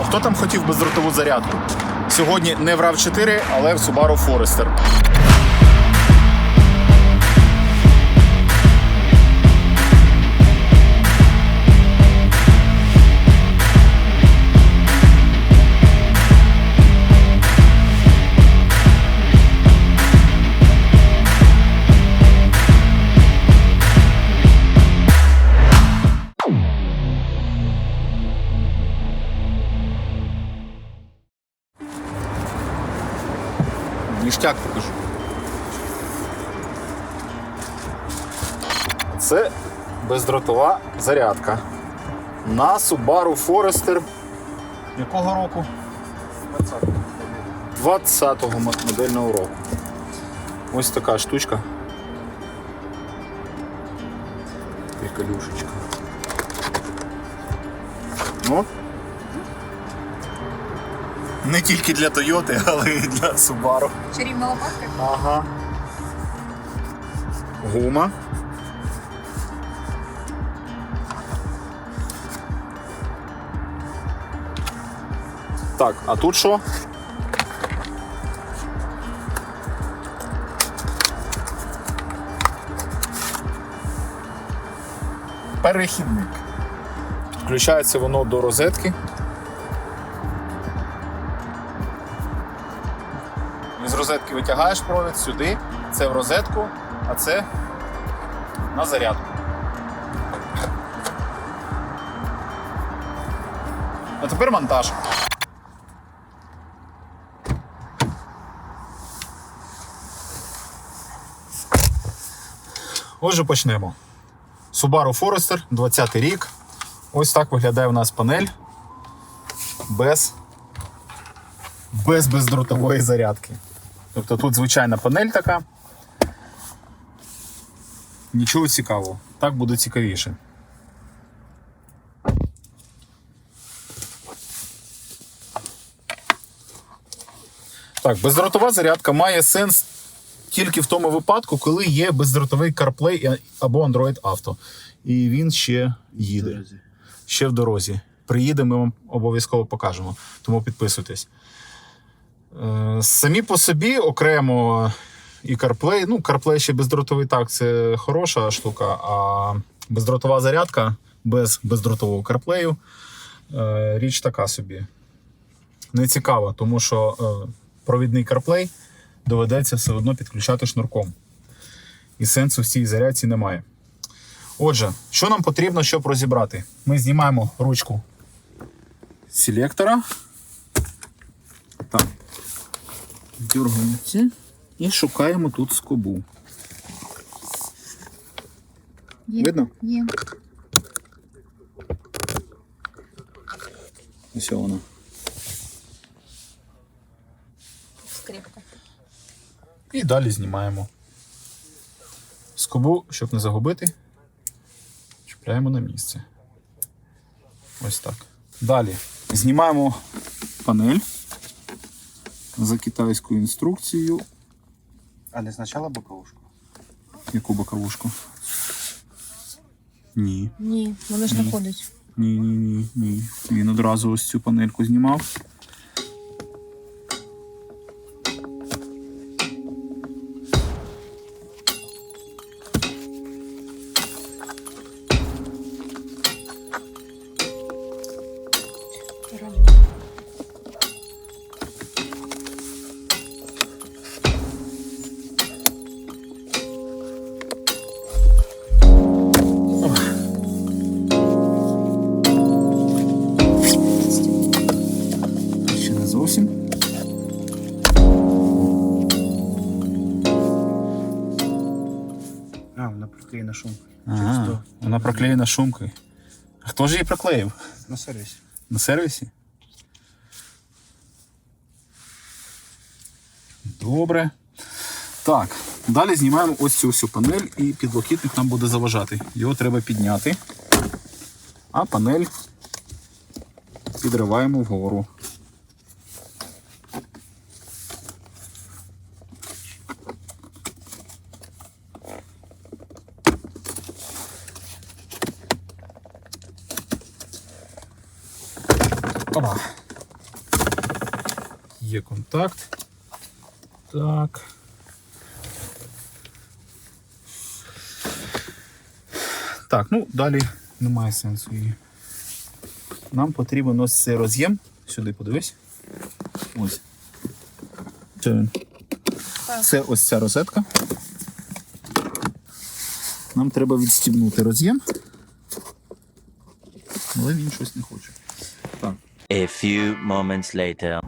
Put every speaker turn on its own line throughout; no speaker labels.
Хто там хотів бездротову зарядку? Сьогодні не в rav 4 але в Subaru Forester. Це бездротова зарядка. На Subaru Forester. Якого року? 20-го модельного року. Ось така штучка. Приколюшечка. Ну. Не тільки для Toyota, але й для Subaru.
Чарівна лопатка?
Ага. Гума. Так, а тут що? Перехідник. Підключається воно до розетки. З розетки витягаєш провід сюди, це в розетку, а це на зарядку. А тепер монтаж. Отже, почнемо. Subaru Forester, 20 рік. Ось так виглядає у нас панель без без бездротової зарядки. Тобто тут звичайна панель така. Нічого цікавого. Так буде цікавіше. Так, бездротова зарядка має сенс тільки в тому випадку, коли є бездротовий CarPlay або Android Auto. І він ще їде. Ще в дорозі. Приїде, ми вам обов'язково покажемо. Тому підписуйтесь. Е, Самі по собі окремо і CarPlay. Ну, CarPlay ще бездротовий так, це хороша штука, а бездротова зарядка без бездротового CarPlay е, річ така собі. Не цікава, тому що е, провідний CarPlay доведеться все одно підключати шнурком. І сенсу в цій зарядці немає. Отже, що нам потрібно, щоб розібрати? Ми знімаємо ручку селектора. Так. Дергаємо і шукаємо тут скобу.
Є.
Видно?
Є.
Ось вона. І далі знімаємо. Скобу, щоб не загубити, чіпляємо на місце. Ось так. Далі знімаємо панель за китайською інструкцією.
А не спочатку боковушку?
Яку боковушку? Ні.
Ні, воно ж не ходить.
Ні, ні, ні, ні. Він одразу ось цю панельку знімав.
Вона
проклеєна шумкою. А хто ж її проклеїв?
на сервісі.
На сервісі? Добре. Так, далі знімаємо ось цю всю панель і підлокітник нам буде заважати. Його треба підняти, а панель підриваємо вгору. Опа. Є контакт. Так. Так, ну далі немає сенсу її. Нам потрібен ось цей роз'єм. Сюди подивись. Ось. Це він. Це ось ця розетка. Нам треба відстібнути роз'єм. Але він щось не хоче.
Few moments later.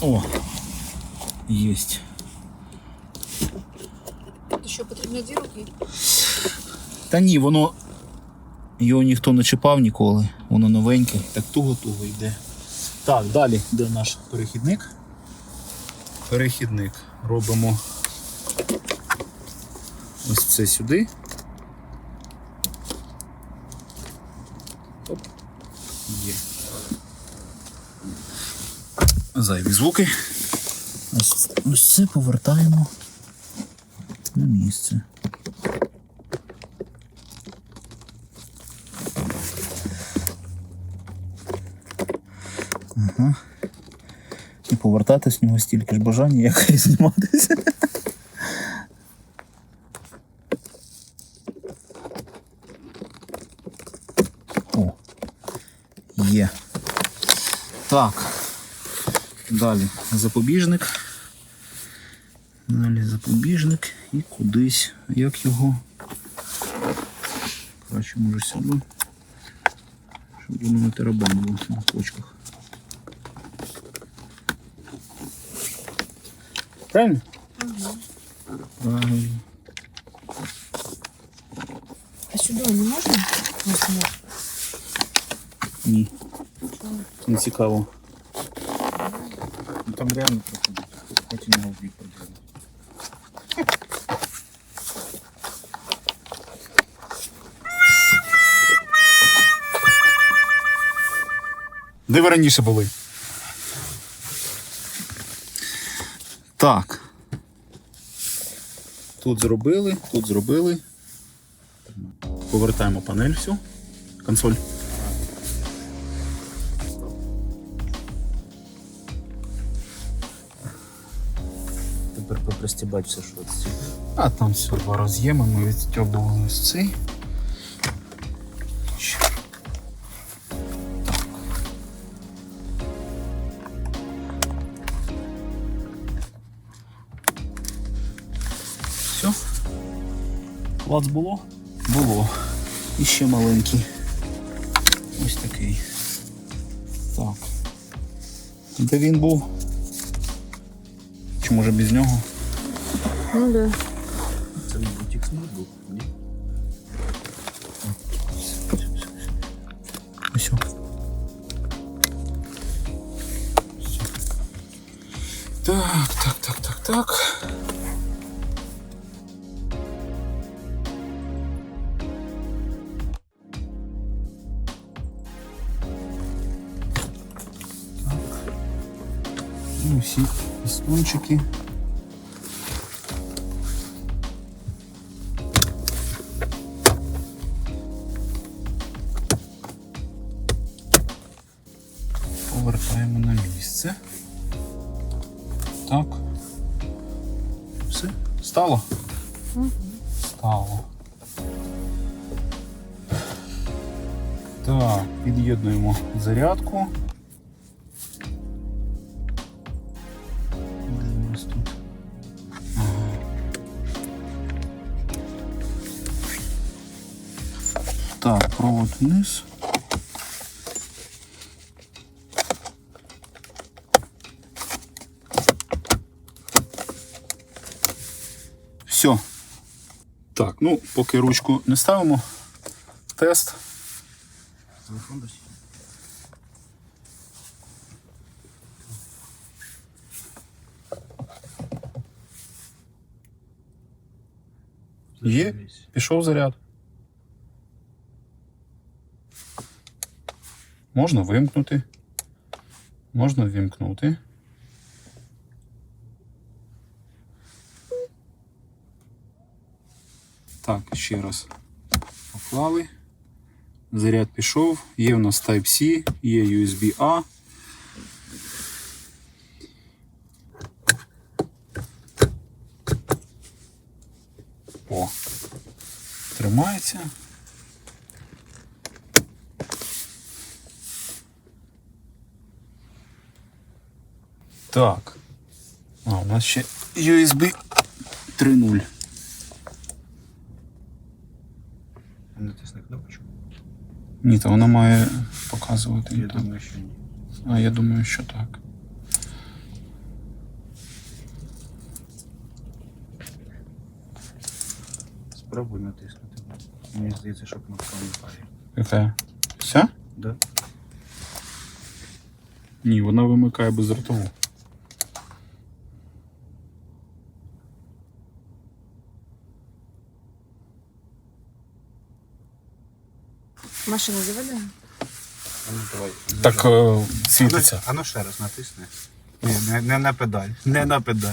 О! Єсть.
Тут ще потрібно дві руки.
Та ні, воно. Його ніхто не чіпав ніколи. Воно новеньке. Так туго-туго йде. Так, далі де наш перехідник. Перехідник. Робимо ось це сюди. Зайві звуки. Ось, ось це повертаємо на місце. Ага. І повертати з нього стільки ж бажання, як і зніматися. О, є. Так. Далі запобіжник. Далі запобіжник і кудись. Як його? Краще може сюди. Щоб воно не тарабанило на почках. Правильно? Правильно.
А сюди не можна?
Ні. Не цікаво.
Ну там реально проходить. Потім його в бік поділити.
Де ви раніше були? Так. Тут зробили, тут зробили. Повертаємо панель всю. Консоль.
Все, що це.
А там всього два роз'єми, ми відстьобували ось цей. Все. Клац було? Було. І ще маленький. Ось такий. Так. Де він був? Чи може без нього?
Ну да.
Це не бутік ноутбук, ні?
Ось. Так, так, так, так, так. Ну, всі пістончики. Все, стало? Стало. Так, під'єднуємо зарядку. Так, провод вниз. Все. Так, ну, поки ручку не ставимо. Тест. Є. Пішов заряд. Можна вимкнути. Можна вимкнути. Так, ще раз поклали. Заряд пішов, є в нас Type-C, є USB-A.
О, тримається. Так, а у нас ще USB 3.0. Ні, то вона має показувати.
Я
так.
думаю, що ні.
А я думаю, що так.
Спробуй натиснути. Мені здається, що кнопка вмикає.
Яка? Вся?
Да?
Ні, вона вимикає безротову.
Машину заведе?
Ну.
Так е, світиться.
А ну ще раз натисни. Ні, не, не на педаль. Не на педаль.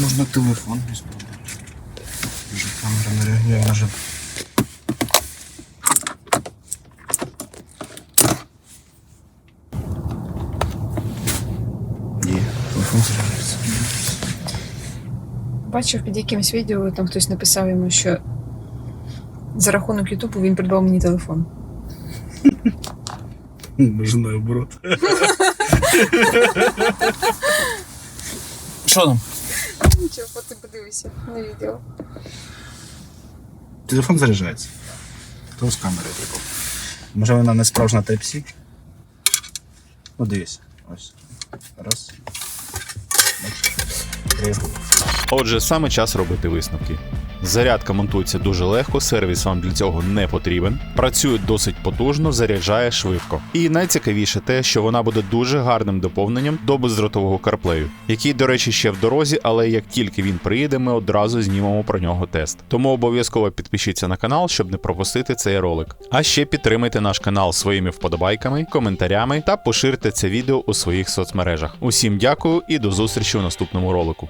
Можна телефон спробувати. Вже камера не реагує, може. Є, телефон заряджається.
Бачив під якимось відео, там хтось написав йому, що за рахунок Ютубу він придбав мені телефон.
Може наоборот.
Що там?
Нічого, ти подивися на відео.
Телефон заряджається. То з камери прикол. Може вона не справжня Type-C? Ну дивись. Ось. Раз. Три.
Отже, саме час робити висновки. Зарядка монтується дуже легко, сервіс вам для цього не потрібен. Працює досить потужно, заряджає швидко. І найцікавіше те, що вона буде дуже гарним доповненням до бездротового CarPlay, який, до речі, ще в дорозі, але як тільки він приїде, ми одразу знімемо про нього тест. Тому обов'язково підпишіться на канал, щоб не пропустити цей ролик. А ще підтримайте наш канал своїми вподобайками, коментарями та поширте це відео у своїх соцмережах. Усім дякую і до зустрічі у наступному ролику.